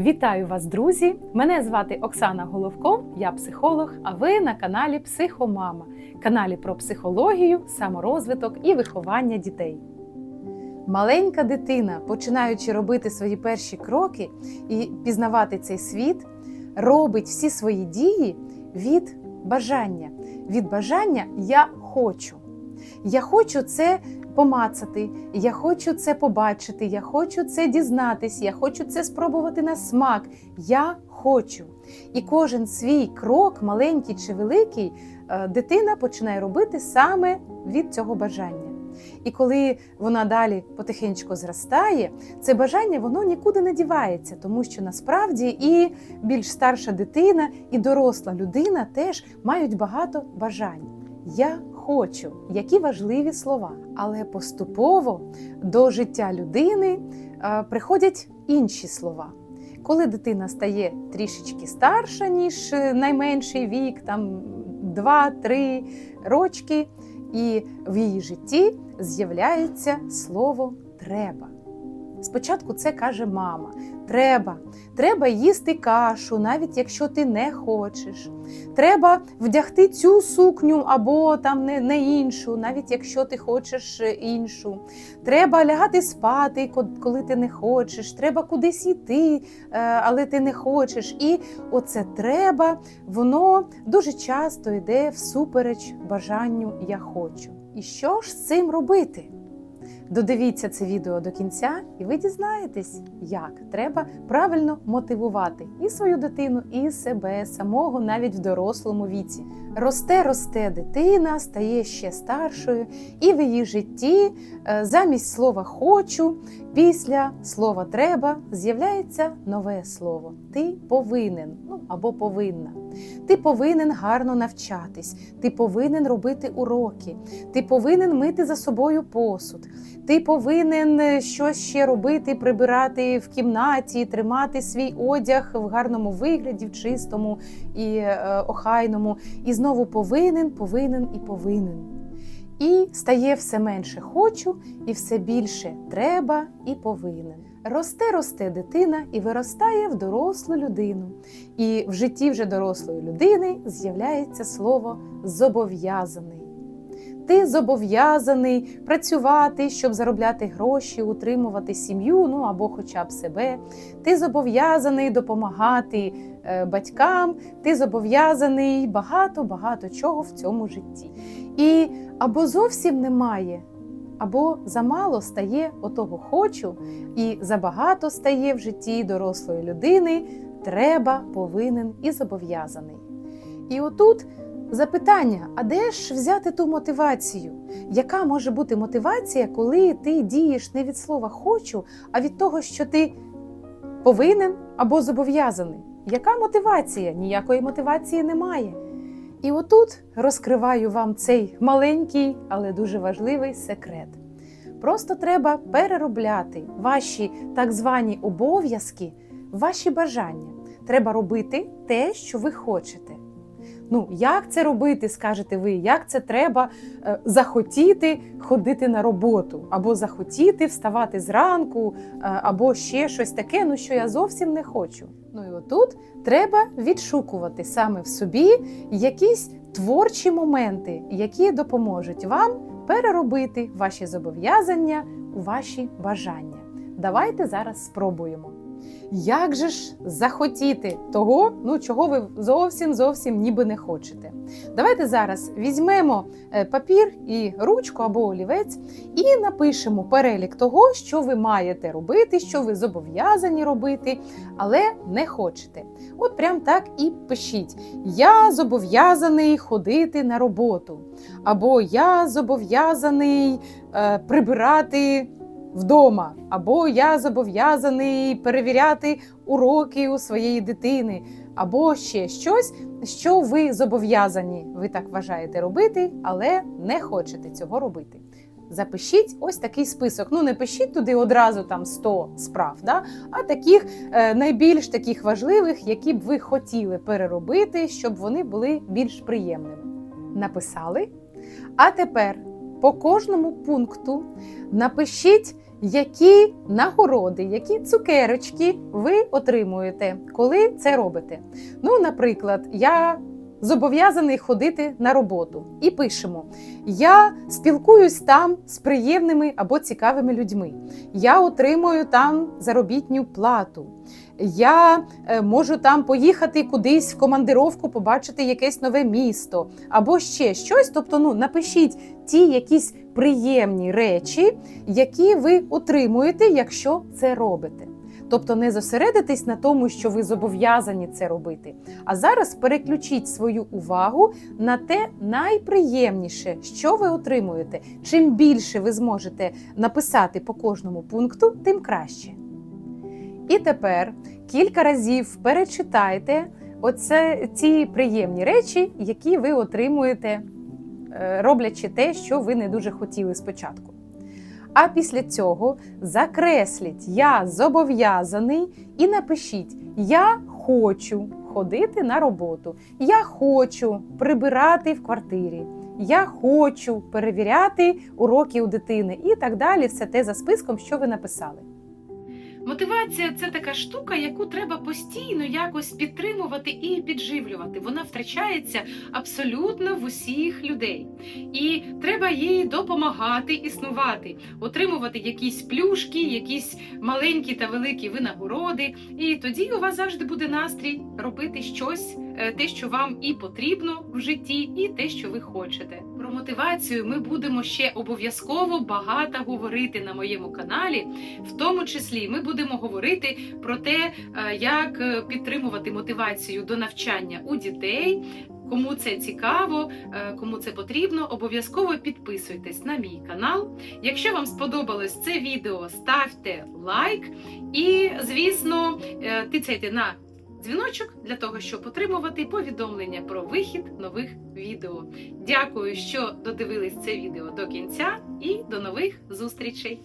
Вітаю вас, друзі! Мене звати Оксана Головко, я психолог, а ви на каналі Психомама, каналі про психологію, саморозвиток і виховання дітей. Маленька дитина, починаючи робити свої перші кроки і пізнавати цей світ, робить всі свої дії від бажання. Від бажання я хочу. Я хочу це помацати, я хочу це побачити, я хочу це дізнатись, я хочу це спробувати на смак. Я хочу. І кожен свій крок, маленький чи великий, е, дитина починає робити саме від цього бажання. І коли вона далі потихеньку зростає, це бажання воно нікуди не дівається, тому що насправді і більш старша дитина, і доросла людина теж мають багато бажань. Я хочу, які важливі слова. Але поступово до життя людини е, приходять інші слова. Коли дитина стає трішечки старша, ніж е, найменший вік, там 2-3 рочки, і в її житті з'являється слово треба. Спочатку це каже мама: треба, треба їсти кашу, навіть якщо ти не хочеш. Треба вдягти цю сукню або там не, не іншу, навіть якщо ти хочеш е, іншу. Треба лягати спати, коли ти не хочеш. Треба кудись йти, е, але ти не хочеш. І оце треба, воно дуже часто йде всупереч бажанню я хочу. І що ж з цим робити? Додивіться це відео до кінця, і ви дізнаєтесь, як треба правильно мотивувати і свою дитину, і себе самого навіть в дорослому віці. Росте, росте дитина, стає ще старшою, і в її житті е, замість слова хочу, після слова треба з'являється нове слово. Ти повинен, ну або повинна. Ти повинен гарно навчатись, ти повинен робити уроки, ти повинен мити за собою посуд, ти повинен щось ще робити, прибирати в кімнаті, тримати свій одяг в гарному вигляді, в чистому і е, охайному. І знову повинен, повинен і повинен. І стає все менше хочу, і все більше треба і повинен. Росте, росте дитина і виростає в дорослу людину. І в житті вже дорослої людини з'являється слово зобов'язаний. Ти зобов'язаний працювати, щоб заробляти гроші, утримувати сім'ю, ну або хоча б себе. Ти зобов'язаний допомагати е, батькам, ти зобов'язаний багато-багато чого в цьому житті. І або зовсім немає, або замало стає отого хочу, і забагато стає в житті дорослої людини, треба, повинен і зобов'язаний. І отут запитання: а де ж взяти ту мотивацію? Яка може бути мотивація, коли ти дієш не від слова хочу, а від того, що ти повинен або зобов'язаний? Яка мотивація? Ніякої мотивації немає. І отут розкриваю вам цей маленький, але дуже важливий секрет. Просто треба переробляти ваші так звані обов'язки, ваші бажання. Треба робити те, що ви хочете. Ну, як це робити, скажете ви, як це треба е, захотіти ходити на роботу, або захотіти вставати зранку, е, або ще щось таке, ну що я зовсім не хочу. Ну і отут треба відшукувати саме в собі якісь творчі моменти, які допоможуть вам переробити ваші зобов'язання у ваші бажання. Давайте зараз спробуємо. Як же ж захотіти того, ну чого ви зовсім зовсім ніби не хочете? Давайте зараз візьмемо е, папір і ручку або олівець і напишемо перелік того, що ви маєте робити, що ви зобов'язані робити, але не хочете. От прям так і пишіть: Я зобов'язаний ходити на роботу, або я зобов'язаний е, прибирати вдома, або я зобов'язаний перевіряти уроки у своєї дитини, або ще щось, що ви зобов'язані, ви так вважаєте робити, але не хочете цього робити. Запишіть ось такий список. Ну, не пишіть туди одразу там 100 справ, да? а таких е, найбільш таких важливих, які б ви хотіли переробити, щоб вони були більш приємними. Написали. А тепер по кожному пункту напишіть які нагороди, які цукерочки ви отримуєте, коли це робите. Ну, наприклад, я зобов'язаний ходити на роботу і пишемо: Я спілкуюсь там з приємними або цікавими людьми. Я отримую там заробітню плату. Я е, можу там поїхати кудись в командировку, побачити якесь нове місто або ще щось. Тобто, ну напишіть ті якісь приємні речі, які ви отримуєте, якщо це робите. Тобто не зосередитись на тому, що ви зобов'язані це робити. А зараз переключіть свою увагу на те найприємніше, що ви отримуєте. Чим більше ви зможете написати по кожному пункту, тим краще. І тепер кілька разів перечитайте оце, ці приємні речі, які ви отримуєте, роблячи те, що ви не дуже хотіли спочатку. А після цього закресліть Я зобов'язаний і напишіть Я хочу ходити на роботу. Я хочу прибирати в квартирі. Я хочу перевіряти уроки у дитини і так далі. Все те за списком, що ви написали. Мотивація це така штука, яку треба постійно якось підтримувати і підживлювати. Вона втрачається абсолютно в усіх людей. І треба їй допомагати існувати, отримувати якісь плюшки, якісь маленькі та великі винагороди. І тоді у вас завжди буде настрій робити щось, е, те, що вам і потрібно в житті, і те, що ви хочете. Мотивацію ми будемо ще обов'язково багато говорити на моєму каналі. В тому числі ми будемо говорити про те, е, як е, підтримувати мотивацію до навчання у дітей. Кому це цікаво, е, кому це потрібно, обов'язково підписуйтесь на мій канал. Якщо вам сподобалось це відео, ставте лайк і, звісно, тицяйте на дзвіночок для того, щоб отримувати повідомлення про вихід нових відео. Дякую, що додивились це відео до кінця, і до нових зустрічей!